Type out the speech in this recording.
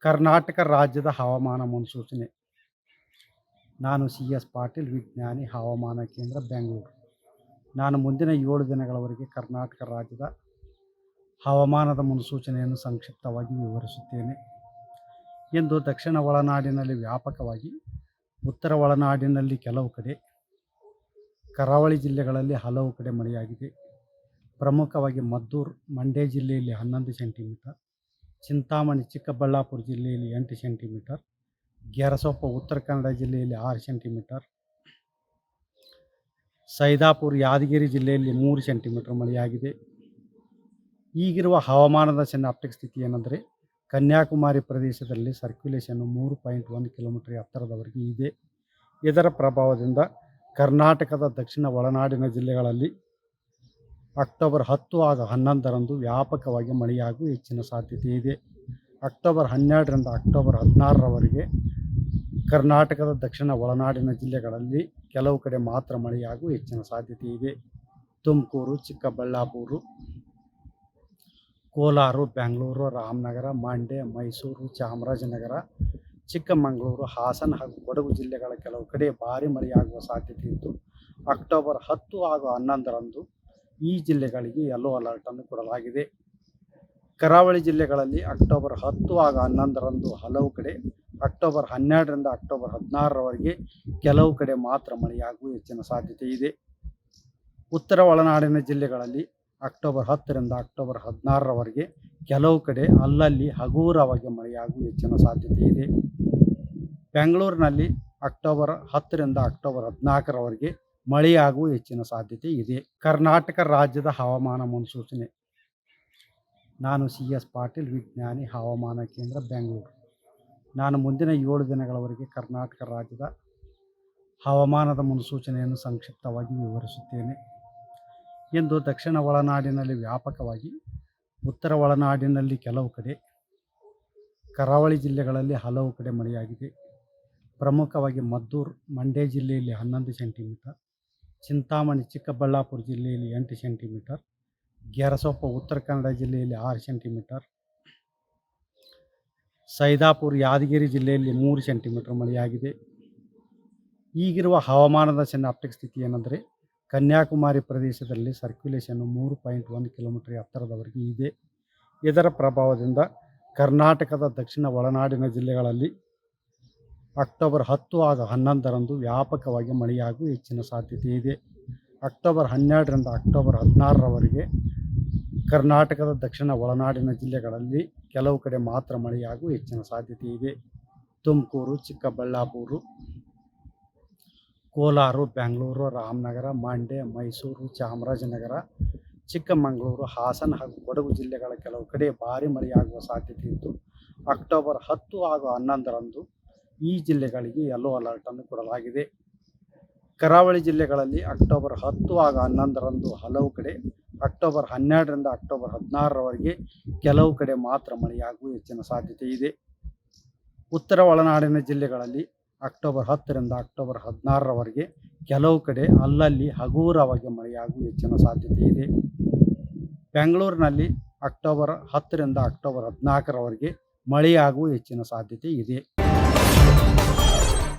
ಕರ್ನಾಟಕ ರಾಜ್ಯದ ಹವಾಮಾನ ಮುನ್ಸೂಚನೆ. ನಾನು ಸಿ ಎಸ್ ಪಾಟೀಲ್, ವಿಜ್ಞಾನಿ, ಹವಾಮಾನ ಕೇಂದ್ರ, ಬೆಂಗಳೂರು. ನಾನು ಮುಂದಿನ ಏಳು ದಿನಗಳವರೆಗೆ ಕರ್ನಾಟಕ ರಾಜ್ಯದ ಹವಾಮಾನದ ಮುನ್ಸೂಚನೆಯನ್ನು ಸಂಕ್ಷಿಪ್ತವಾಗಿ ವಿವರಿಸುತ್ತೇನೆ. ಎಂದು ದಕ್ಷಿಣ ಒಳನಾಡಿನಲ್ಲಿ ವ್ಯಾಪಕವಾಗಿ, ಉತ್ತರ ಒಳನಾಡಿನಲ್ಲಿ ಕೆಲವು ಕಡೆ, ಕರಾವಳಿ ಜಿಲ್ಲೆಗಳಲ್ಲಿ ಹಲವು ಕಡೆ ಮಳೆಯಾಗಿದೆ. ಪ್ರಮುಖವಾಗಿ ಮದ್ದೂರು, ಮಂಡ್ಯ ಜಿಲ್ಲೆಯಲ್ಲಿ ಹನ್ನೊಂದು ಸೆಂಟಿಮೀಟರ್ ಚಿಂತಾಮಣಿ, ಚಿಕ್ಕಬಳ್ಳಾಪುರ ಜಿಲ್ಲೆಯಲ್ಲಿ ಎಂಟು ಸೆಂಟಿಮೀಟರ್ ಗ್ಯಾರಸೊಪ್ಪ ಉತ್ತರ ಕನ್ನಡ ಜಿಲ್ಲೆಯಲ್ಲಿ ಆರು ಸೆಂಟಿಮೀಟರ್, ಸೈದಾಪುರ, ಯಾದಗಿರಿ ಜಿಲ್ಲೆಯಲ್ಲಿ ಮೂರು ಸೆಂಟಿಮೀಟರ್ ಮಳೆಯಾಗಿದೆ. ಈಗಿರುವ ಹವಾಮಾನದ ಸಿನಾಪ್ಟಿಕ್ ಸ್ಥಿತಿ ಏನೆಂದರೆ, ಕನ್ಯಾಕುಮಾರಿ ಪ್ರದೇಶದಲ್ಲಿ ಸರ್ಕ್ಯುಲೇಷನ್ ಮೂರು ಪಾಯಿಂಟ್ ಒಂದು ಕಿಲೋಮೀಟರ್ ಎತ್ತರದವರೆಗೆ ಇದೆ. ಇದರ ಪ್ರಭಾವದಿಂದ ಕರ್ನಾಟಕದ ದಕ್ಷಿಣ ಒಳನಾಡಿನ ಜಿಲ್ಲೆಗಳಲ್ಲಿ ಅಕ್ಟೋಬರ್ ಹತ್ತು ಹಾಗೂ ಹನ್ನೊಂದರಂದು ವ್ಯಾಪಕವಾಗಿ ಮಳೆಯಾಗುವ ಹೆಚ್ಚಿನ ಸಾಧ್ಯತೆ ಇದೆ. ಅಕ್ಟೋಬರ್ ಹನ್ನೆರಡರಿಂದ ಅಕ್ಟೋಬರ್ ಹದಿನಾರರವರೆಗೆ ಕರ್ನಾಟಕದ ದಕ್ಷಿಣ ಒಳನಾಡಿನ ಜಿಲ್ಲೆಗಳಲ್ಲಿ ಕೆಲವು ಕಡೆ ಮಾತ್ರ ಮಳೆಯಾಗುವ ಹೆಚ್ಚಿನ ಸಾಧ್ಯತೆ ಇದೆ. ತುಮಕೂರು, ಚಿಕ್ಕಬಳ್ಳಾಪುರ, ಕೋಲಾರ ಬೆಂಗಳೂರು ರಾಮನಗರ ಮಂಡ್ಯ ಮೈಸೂರು, ಚಾಮರಾಜನಗರ, ಚಿಕ್ಕಮಗಳೂರು, ಹಾಸನ ಹಾಗೂ ಕೊಡಗು ಜಿಲ್ಲೆಗಳ ಕೆಲವು ಕಡೆ ಭಾರಿ ಮಳೆಯಾಗುವ ಸಾಧ್ಯತೆ ಇದ್ದು ಅಕ್ಟೋಬರ್ ಹತ್ತು ಹಾಗೂ ಹನ್ನೊಂದರಂದು ಈ ಜಿಲ್ಲೆಗಳಿಗೆ ಯೆಲ್ಲೋ ಅಲರ್ಟನ್ನು ಕೊಡಲಾಗಿದೆ. ಕರಾವಳಿ ಜಿಲ್ಲೆಗಳಲ್ಲಿ ಅಕ್ಟೋಬರ್ ಹತ್ತು ಹಾಗೂ ಹನ್ನೊಂದರಂದು ಹಲವು ಕಡೆ ಅಕ್ಟೋಬರ್ ಹನ್ನೆರಡರಿಂದ ಅಕ್ಟೋಬರ್ ಹದಿನಾರರವರೆಗೆ ಕೆಲವು ಕಡೆ ಮಾತ್ರ ಮಳೆಯಾಗುವ ಹೆಚ್ಚಿನ ಸಾಧ್ಯತೆ ಇದೆ. ಉತ್ತರ ಒಳನಾಡಿನ ಜಿಲ್ಲೆಗಳಲ್ಲಿ ಅಕ್ಟೋಬರ್ ಹತ್ತರಿಂದ ಅಕ್ಟೋಬರ್ ಹದಿನಾರರವರೆಗೆ ಕೆಲವು ಕಡೆ ಅಲ್ಲಲ್ಲಿ ಹಗುರವಾಗಿ ಮಳೆಯಾಗುವ ಹೆಚ್ಚಿನ ಸಾಧ್ಯತೆ ಇದೆ. ಬೆಂಗಳೂರಿನಲ್ಲಿ ಅಕ್ಟೋಬರ್ ಹತ್ತರಿಂದ ಅಕ್ಟೋಬರ್ ಹದಿನಾಲ್ಕರವರೆಗೆ ಮಳೆಯಾಗುವ ಹೆಚ್ಚಿನ ಸಾಧ್ಯತೆ ಇದೆ. ಕರ್ನಾಟಕ ರಾಜ್ಯದ ಹವಾಮಾನ ಮುನ್ಸೂಚನೆ. ನಾನು ಸಿ ಎಸ್ ಪಾಟೀಲ್, ವಿಜ್ಞಾನಿ, ಹವಾಮಾನ ಕೇಂದ್ರ, ಬೆಂಗಳೂರು. ನಾನು ಮುಂದಿನ ಏಳು ದಿನಗಳವರೆಗೆ ಕರ್ನಾಟಕ ರಾಜ್ಯದ ಹವಾಮಾನದ ಮುನ್ಸೂಚನೆಯನ್ನು ಸಂಕ್ಷಿಪ್ತವಾಗಿ ವಿವರಿಸುತ್ತೇನೆ. ಎಂದು ದಕ್ಷಿಣ ಒಳನಾಡಿನಲ್ಲಿ ವ್ಯಾಪಕವಾಗಿ, ಉತ್ತರ ಒಳನಾಡಿನಲ್ಲಿ ಕೆಲವು ಕಡೆ, ಕರಾವಳಿ ಜಿಲ್ಲೆಗಳಲ್ಲಿ ಹಲವು ಕಡೆ ಮಳೆಯಾಗಿದೆ. ಪ್ರಮುಖವಾಗಿ ಮದ್ದೂರು, ಮಂಡ್ಯ ಜಿಲ್ಲೆಯಲ್ಲಿ ಹನ್ನೊಂದು ಸೆಂಟಿಮೀಟರ್ ಚಿಂತಾಮಣಿ, ಚಿಕ್ಕಬಳ್ಳಾಪುರ ಜಿಲ್ಲೆಯಲ್ಲಿ ಎಂಟು ಸೆಂಟಿಮೀಟರ್ ಗ್ಯಾರಸೊಪ್ಪ ಉತ್ತರ ಕನ್ನಡ ಜಿಲ್ಲೆಯಲ್ಲಿ ಆರು ಸೆಂಟಿಮೀಟರ್, ಸೈದಾಪುರ, ಯಾದಗಿರಿ ಜಿಲ್ಲೆಯಲ್ಲಿ ಮೂರು ಸೆಂಟಿಮೀಟರ್ ಮಳೆಯಾಗಿದೆ. ಈಗಿರುವ ಹವಾಮಾನದ ಸಿನಾಪ್ಟಿಕ್ ಸ್ಥಿತಿ ಏನೆಂದರೆ, ಕನ್ಯಾಕುಮಾರಿ ಪ್ರದೇಶದಲ್ಲಿ ಸರ್ಕ್ಯುಲೇಷನ್ ಮೂರು ಪಾಯಿಂಟ್ ಒಂದು ಕಿಲೋಮೀಟರ್ ಎತ್ತರದವರೆಗೆ ಇದೆ. ಇದರ ಪ್ರಭಾವದಿಂದ ಕರ್ನಾಟಕದ ದಕ್ಷಿಣ ಒಳನಾಡಿನ ಜಿಲ್ಲೆಗಳಲ್ಲಿ ಅಕ್ಟೋಬರ್ ಹತ್ತು ಹಾಗೂ ಹನ್ನೊಂದರಂದು ವ್ಯಾಪಕವಾಗಿ ಮಳೆಯಾಗುವ ಹೆಚ್ಚಿನ ಸಾಧ್ಯತೆ ಇದೆ. ಅಕ್ಟೋಬರ್ ಹನ್ನೆರಡರಿಂದ ಅಕ್ಟೋಬರ್ ಹದಿನಾರರವರೆಗೆ ಕರ್ನಾಟಕದ ದಕ್ಷಿಣ ಒಳನಾಡಿನ ಜಿಲ್ಲೆಗಳಲ್ಲಿ ಕೆಲವು ಕಡೆ ಮಾತ್ರ ಮಳೆಯಾಗುವ ಹೆಚ್ಚಿನ ಸಾಧ್ಯತೆ ಇದೆ. ತುಮಕೂರು, ಚಿಕ್ಕಬಳ್ಳಾಪುರ, ಕೋಲಾರ ಬೆಂಗಳೂರು ರಾಮನಗರ ಮಂಡ್ಯ ಮೈಸೂರು, ಚಾಮರಾಜನಗರ, ಚಿಕ್ಕಮಗಳೂರು, ಹಾಸನ ಹಾಗೂ ಕೊಡಗು ಜಿಲ್ಲೆಗಳ ಕೆಲವು ಕಡೆ ಭಾರಿ ಮಳೆಯಾಗುವ ಸಾಧ್ಯತೆ ಇದ್ದು ಅಕ್ಟೋಬರ್ ಹತ್ತು ಹಾಗೂ ಹನ್ನೊಂದರಂದು ಈ ಜಿಲ್ಲೆಗಳಿಗೆ ಯೆಲ್ಲೋ ಅಲರ್ಟನ್ನು ಕೊಡಲಾಗಿದೆ. ಕರಾವಳಿ ಜಿಲ್ಲೆಗಳಲ್ಲಿ ಅಕ್ಟೋಬರ್ ಹತ್ತು ಹಾಗೂ ಹನ್ನೊಂದರಂದು ಹಲವು ಕಡೆ ಅಕ್ಟೋಬರ್ ಹನ್ನೆರಡರಿಂದ ಅಕ್ಟೋಬರ್ ಹದಿನಾರರವರೆಗೆ ಕೆಲವು ಕಡೆ ಮಾತ್ರ ಮಳೆಯಾಗುವ ಹೆಚ್ಚಿನ ಸಾಧ್ಯತೆ ಇದೆ. ಉತ್ತರ ಒಳನಾಡಿನ ಜಿಲ್ಲೆಗಳಲ್ಲಿ ಅಕ್ಟೋಬರ್ ಹತ್ತರಿಂದ ಅಕ್ಟೋಬರ್ ಹದಿನಾರರವರೆಗೆ ಕೆಲವು ಕಡೆ ಅಲ್ಲಲ್ಲಿ ಹಗುರವಾಗಿ ಮಳೆಯಾಗುವ ಹೆಚ್ಚಿನ ಸಾಧ್ಯತೆ ಇದೆ. ಬೆಂಗಳೂರಿನಲ್ಲಿ ಅಕ್ಟೋಬರ್ ಹತ್ತರಿಂದ ಅಕ್ಟೋಬರ್ ಹದಿನಾಲ್ಕರವರೆಗೆ ಮಳೆಯಾಗುವ ಹೆಚ್ಚಿನ ಸಾಧ್ಯತೆ ಇದೆ.